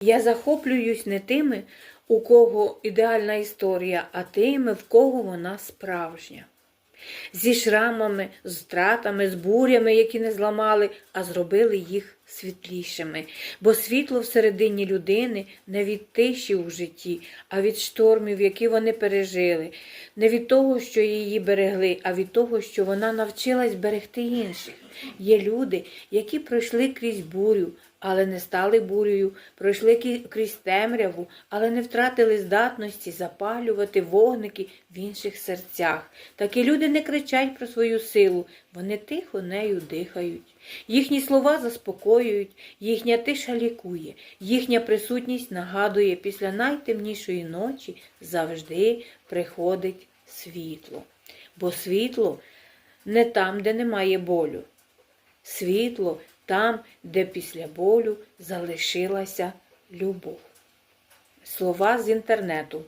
Я захоплююсь не тими, у кого ідеальна історія, а тими, в кого вона справжня. Зі шрамами, з втратами, з бурями, які не зламали, а зробили їх світлішими. Бо світло всередині людини не від тиші у житті, а від штормів, які вони пережили, не від того, що її берегли, а від того, що вона навчилась берегти інших. Є люди, які пройшли крізь бурю, але не стали бурею, пройшли крізь темряву, але не втратили здатності запалювати вогники в інших серцях. Такі люди не кричать про свою силу, вони тихо нею дихають. Їхні слова заспокоюють, їхня тиша лікує, їхня присутність нагадує, після найтемнішої ночі завжди приходить світло. Бо світло не там, де немає болю. Світло там, де після болю залишилася любов. Слова з інтернету.